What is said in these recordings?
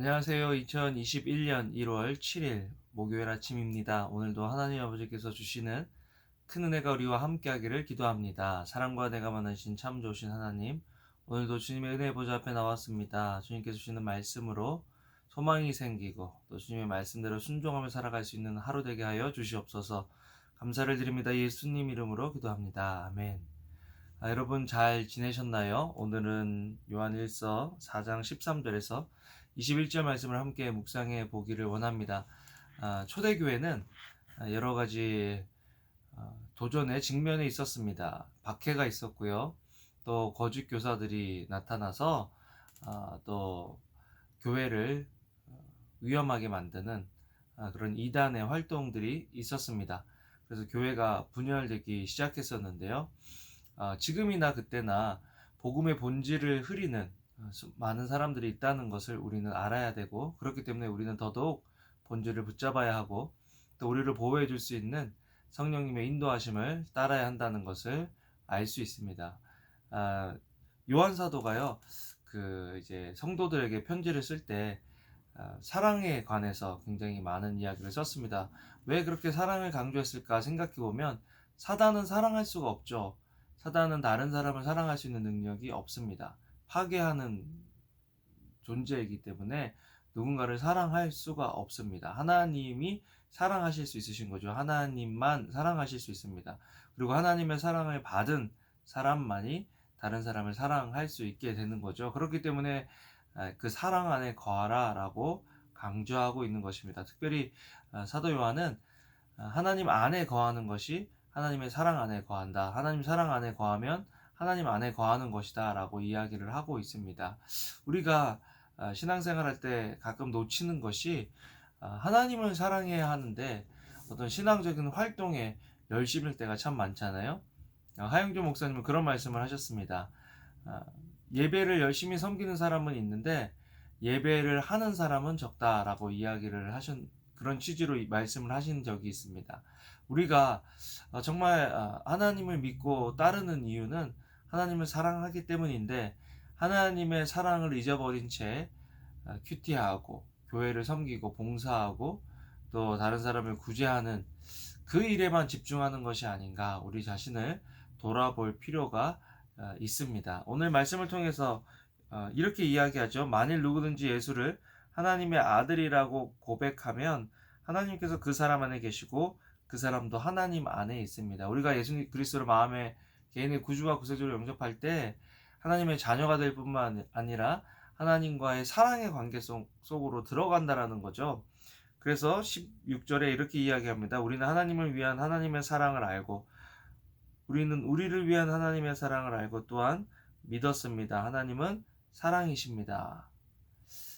안녕하세요. 2021년 1월 7일 목요일 아침입니다. 오늘도 하나님 아버지께서 주시는 큰 은혜가 우리와 함께하기를 기도합니다. 사랑과 내가 많으신 참 좋으신 하나님, 오늘도 주님의 은혜 보좌 앞에 나왔습니다. 주님께서 주시는 말씀으로 소망이 생기고 또 주님의 말씀대로 순종하며 살아갈 수 있는 하루 되게 하여 주시옵소서. 감사를 드립니다. 예수님 이름으로 기도합니다. 아멘. 아, 여러분 잘 지내셨나요? 오늘은 요한 1서 4장 13절에서 21절 말씀을 함께 묵상해 보기를 원합니다. 아, 초대교회는 아, 여러 가지 어, 도전에 직면해 있었습니다. 박해가 있었고요. 또 거짓 교사들이 나타나서 아, 또 교회를 어, 위험하게 만드는 아, 그런 이단의 활동들이 있었습니다. 그래서 교회가 분열되기 시작했었는데요. 아, 지금이나 그때나 복음의 본질을 흐리는 어, 많은 사람들이 있다는 것을 우리는 알아야 되고 그렇기 때문에 우리는 더더욱 본질을 붙잡아야 하고 또 우리를 보호해 줄 수 있는 성령님의 인도하심을 따라야 한다는 것을 알 수 있습니다. 아, 요한 사도가요, 그 이제 성도들에게 편지를 쓸때 아, 사랑에 관해서 굉장히 많은 이야기를 썼습니다. 왜 그렇게 사랑을 강조했을까 생각해 보면 사단은 사랑할 수가 없죠. 사단은 다른 사람을 사랑할 수 있는 능력이 없습니다. 파괴하는 존재이기 때문에 누군가를 사랑할 수가 없습니다. 하나님이 사랑하실 수 있으신 거죠. 하나님만 사랑하실 수 있습니다. 그리고 하나님의 사랑을 받은 사람만이 다른 사람을 사랑할 수 있게 되는 거죠. 그렇기 때문에 아, 그 사랑 안에 거하라 라고 강조하고 있는 것입니다. 특별히 아, 사도 요한은 아, 하나님 안에 거하는 것이 하나님의 사랑 안에 거한다. 하나님 사랑 안에 거하면 하나님 안에 거하는 것이다. 라고 이야기를 하고 있습니다. 우리가 신앙생활 할때 가끔 놓치는 것이 하나님을 사랑해야 하는데 어떤 신앙적인 활동에 열심일 때가 참 많잖아요. 하영조 목사님은 그런 말씀을 하셨습니다. 예배를 열심히 섬기는 사람은 있는데 예배를 하는 사람은 적다라고 이야기를 하신 그런 취지로 말씀을 하신 적이 있습니다. 우리가 어, 정말 어, 하나님을 믿고 따르는 이유는 하나님을 사랑하기 때문인데 하나님의 사랑을 잊어버린 채 어, 큐티하고 교회를 섬기고 봉사하고 또 다른 사람을 구제하는 그 일에만 집중하는 것이 아닌가 우리 자신을 돌아볼 필요가 있습니다. 오늘 말씀을 통해서 이렇게 이야기하죠. 만일 누구든지 예수를 하나님의 아들이라고 고백하면 하나님께서 그 사람 안에 계시고 그 사람도 하나님 안에 있습니다. 우리가 예수 그리스도를 마음에 개인의 구주와 구세주로 영접할 때 하나님의 자녀가 될 뿐만 아니라 하나님과의 사랑의 관계 속, 으로 들어간다라는 거죠. 그래서 16절에 이렇게 이야기합니다. 우리는 하나님을 위한 하나님의 사랑을 알고 우리는 우리를 위한 하나님의 사랑을 알고 또한 믿었습니다. 하나님은 사랑이십니다.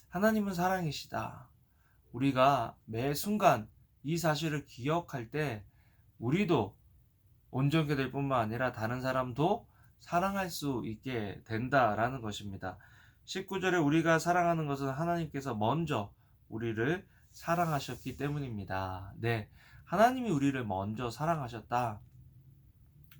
하나님은 사랑이시다. 우리가 매 순간 이 사실을 기억할 때 우리도 온전케 될 뿐만 아니라 다른 사람도 사랑할 수 있게 된다라는 것입니다. 19절에 우리가 사랑하는 것은 하나님께서 먼저 우리를 사랑하셨기 때문입니다. 네. 하나님이 우리를 먼저 사랑하셨다.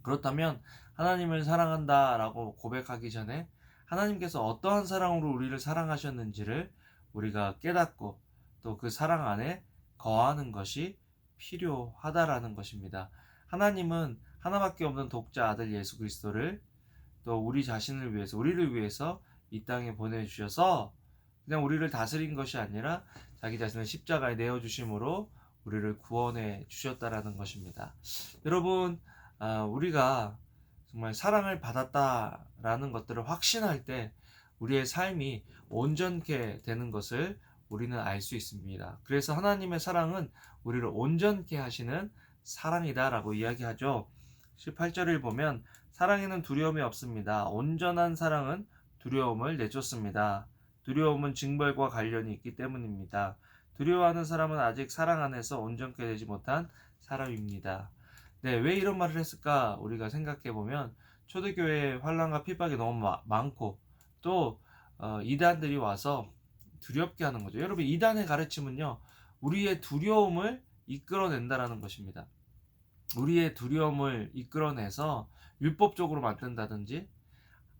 그렇다면 하나님을 사랑한다라고 고백하기 전에 하나님께서 어떠한 사랑으로 우리를 사랑하셨는지를 우리가 깨닫고 또 그 사랑 안에 거하는 것이 필요하다라는 것입니다. 하나님은 하나밖에 없는 독자 아들 예수 그리스도를 또 우리 자신을 위해서 우리를 위해서 이 땅에 보내주셔서 그냥 우리를 다스린 것이 아니라 자기 자신을 십자가에 내어 주심으로 우리를 구원해 주셨다라는 것입니다. 여러분 아, 우리가 정말 사랑을 받았다라는 것들을 확신할 때 우리의 삶이 온전케 되는 것을 우리는 알 수 있습니다. 그래서 하나님의 사랑은 우리를 온전케 하시는 사랑이다 라고 이야기하죠. 18절을 보면 사랑에는 두려움이 없습니다. 온전한 사랑은 두려움을 내쫓습니다. 두려움은 징벌과 관련이 있기 때문입니다. 두려워하는 사람은 아직 사랑 안에서 온전케 되지 못한 사람입니다. 네, 왜 이런 말을 했을까? 우리가 생각해 보면 초대교회 환란과 핍박이 너무 많고 또 어, 이단들이 와서 두렵게 하는 거죠. 여러분 이단의 가르침은요. 우리의 두려움을 이끌어낸다라는 것입니다. 우리의 두려움을 이끌어내서 율법적으로 만든다든지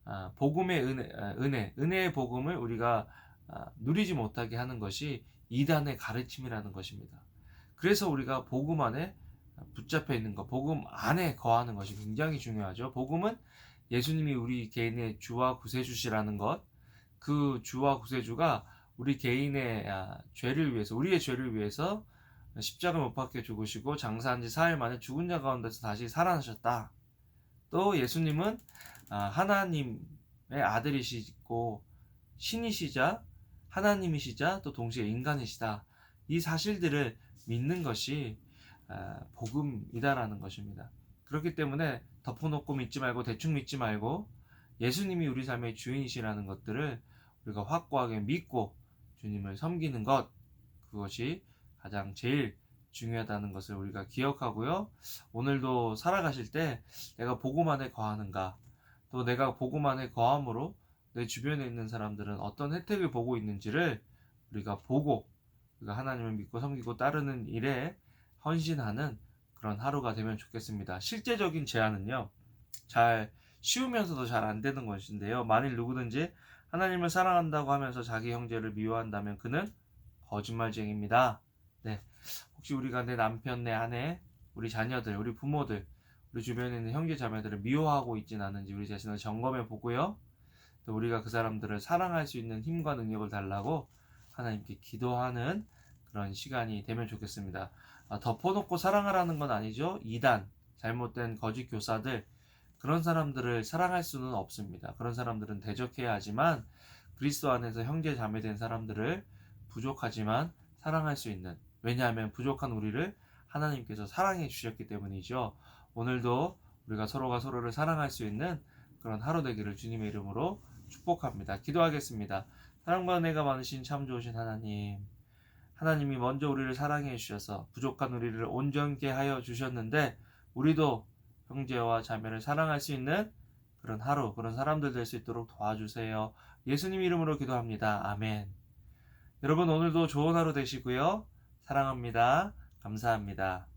아, 복음의 은혜, 아, 은혜, 은혜의 복음을 우리가 아, 누리지 못하게 하는 것이 이단의 가르침이라는 것입니다. 그래서 우리가 복음 안에 붙잡혀 있는 것, 복음 안에 거하는 것이 굉장히 중요하죠. 복음은 예수님이 우리 개인의 주와 구세주시라는 것, 그 주와 구세주가 우리 개인의 아, 죄를 위해서, 우리의 죄를 위해서 십자가 못 박혀 죽으시고 장사한 지 사흘 만에 죽은 자 가운데서 다시 살아나셨다. 또 예수님은 아, 하나님의 아들이시고 신이시자 하나님이시자 또 동시에 인간이시다. 이 사실들을 믿는 것이 아, 복음이다라는 것입니다. 그렇기 때문에 덮어놓고 믿지 말고 대충 믿지 말고 예수님이 우리 삶의 주인이시라는 것들을 우리가 확고하게 믿고 주님을 섬기는 것 그것이 가장 제일 중요하다는 것을 우리가 기억하고요. 오늘도 살아가실 때 내가 안에 거하는가 또 내가 안에 거함으로 내 주변에 있는 사람들은 어떤 혜택을 보고 있는지를 우리가 보고 우리가 하나님을 믿고 섬기고 따르는 일에 헌신하는 그런 하루가 되면 좋겠습니다. 실제적인 제안은요, 잘 쉬우면서도 잘 안 되는 것인데요. 만일 누구든지 하나님을 사랑한다고 하면서 자기 형제를 미워한다면 그는 거짓말쟁입니다. 네. 혹시 우리가 내 남편, 내 아내, 우리 자녀들, 우리 부모들, 우리 주변에 있는 형제 자매들을 미워하고 있지는 않은지 우리 자신을 점검해 보고요. 또 우리가 그 사람들을 사랑할 수 있는 힘과 능력을 달라고 하나님께 기도하는 그런 시간이 되면 좋겠습니다. 아, 덮어놓고 사랑하라는 건 아니죠. 이단, 잘못된 거짓 교사들, 그런 사람들을 사랑할 수는 없습니다. 그런 사람들은 대적해야 하지만 그리스도 안에서 형제 자매된 사람들을 부족하지만 사랑할 수 있는 왜냐하면 부족한 우리를 하나님께서 사랑해 주셨기 때문이죠. 오늘도 우리가 서로가 서로를 사랑할 수 있는 그런 하루 되기를 주님의 이름으로 축복합니다. 기도하겠습니다. 사랑과 은혜가 많으신 참 좋으신 하나님. 하나님이 먼저 우리를 사랑해 주셔서 부족한 우리를 온전케 하여 주셨는데 우리도 형제와 자매를 사랑할 수 있는 그런 하루, 그런 사람들 될 수 있도록 도와주세요. 예수님 이름으로 기도합니다. 아멘. 여러분 오늘도 좋은 하루 되시고요. 사랑합니다. 감사합니다.